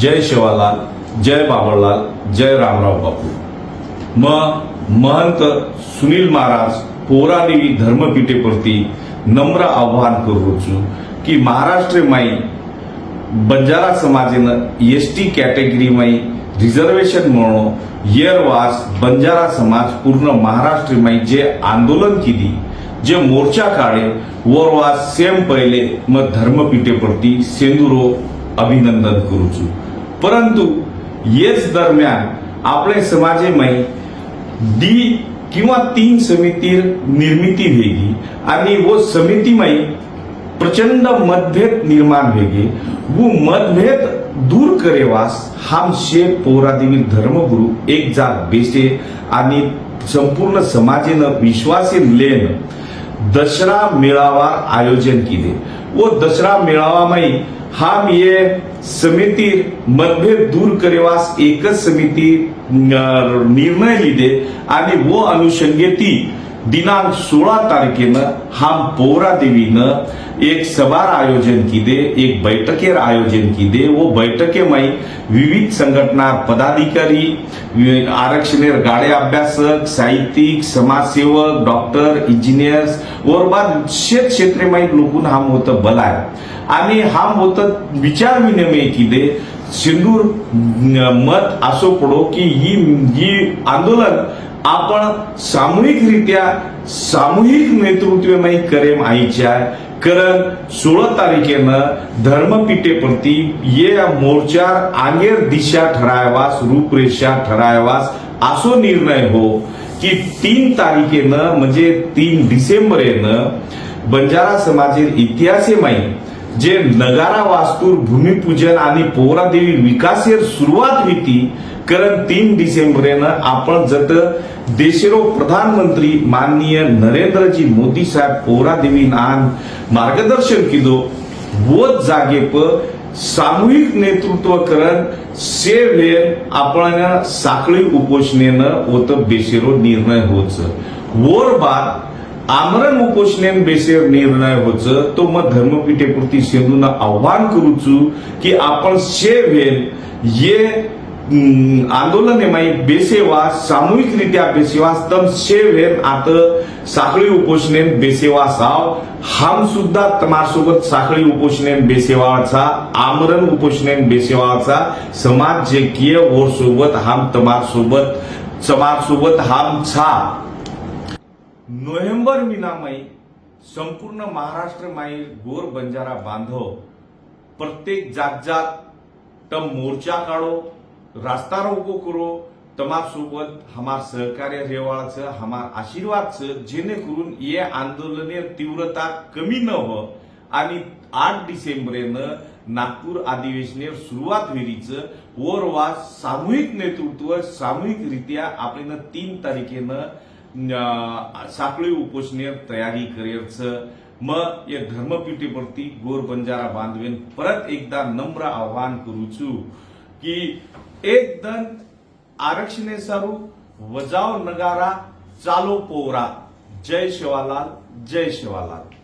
जय शिवालाल जय बाबळलाल जय रामराव बापू. मग महंत सुनील महाराज पोरादेवी धर्मपीठेप्रती नम्र आव्हान करू की की महाराष्ट्रमाई बंजारा समाजेनं एस टी कॅटेगरीमाई रिझर्वेशन म्हणून येरवास बंजारा समाज पूर्ण महाराष्ट्रमाई जे आंदोलन केली जे मोर्चा काढे वरवास सेम पहिले मग धर्मपीठेप्रती सेंदुरो अभिनंदन करू છું परंतु येच दरम्यान आपले समाजेमाई डी किंवा तीन समिती निर्मिती वेगी आणि वो समितीमय प्रचंड मतभेद निर्माण वेगे वो मतभेद दूर करेवास हाम शे पौरादेवी धर्मगुरु एक जात बेसे आणि संपूर्ण समाजेनं विश्वासी लेन दसरा मेळावा आयोजन केले व दसरा मेळावामय हम ये समिती मतभेद दूर करेवास एकच समिती निर्णय लिहिते आणि वो अनुषंगे ती दिनांक सोळा तारखेनं हम पौरा देवीनं एक सभार आयोजन केले एक बैठकेर आयोजन केले व बैठकेमाई विविध संघटना पदाधिकारी आरक्षणेर गाडे अभ्यासक साहित्यिक समाजसेवक डॉक्टर इंजिनियर्स और बाद शेत क्षेत्रेमाई लोकून हम होतं बलाय. आणि हम होतं विचार विनिमय केले सिंदूर मत असो पडो की ही ही आंदोलन आपण सामूहिकरित्या सामूहिक नेतृत्वमय करेम आईच्या कारण सोळा तारखेनं धर्मपीठेप्रती ये मोर्चा आंगेर दिशा ठरायवास रूपरेषा ठरायवास असो निर्णय हो की तीन तारखेनं म्हणजे तीन डिसेंबरेनं बंजारा समाजेर इतिहासे माहीत जे नगारा वास्तूर भूमिपूजन आणि पोरादेवी विकासेर सुरुवात होती कारण तीन डिसेंबरेनं आपण जत देशेरो प्रधानमंत्री माननीय नरेंद्रजी मोदी साहेब पोरादेवी नान मार्गदर्शन केलो वोच प सामूहिक नेतृत्व करण से वेळ आपण साखळी उपोषणेनं होत बेशेरो निर्णय होत. वर बाद आमरण उपोषणेन बेसेर निर्णय होच तो मग धर्मपीठेपुरती पुरती सेंदून आव्हान करूचू की आपण शे वेल ये हम्म, आंदोलन माई बेसेवा सामूहिकरित्या बेसेवास तम शे वेन आत साखळी उपोषणेन बेसेवा साव हम सुद्धा तमारसोबत साखळी उपोषणेन बेसेवाचा आमरण उपोषणेन बेसेवाचा समाज जे किए ओर सोबत हम तमासोबत समाज सोबत हम छा नोव्हेंबर महिनामाई संपूर्ण महाराष्ट्रमाई गोर बंजारा बांधव प्रत्येक जात जात तम मोर्चा काढो रास्ता रोको करो तमार सोबत हमार सहकार्य रेवाळाचं हमार आशीर्वादचं जेणेकरून ये आंदोलने तीव्रता कमी न हो आणि आठ डिसेंबरेनं नागपूर अधिवेशने सुरुवात होईलीचं वर वा सामूहिक नेतृत्व सामूहिकरित्या आपल्यानं तीन तारखेनं साखळी उपोषणेर तयारी करेरचं मग या धर्मपीठेवरती गोर बंजारा बांधवेन परत एकदा नम्र आव्हान करूचू की एकदम दन आरक्षणे सारू वजाव नगारा चालो पोरा जय शिवालाल जय शिवालाल.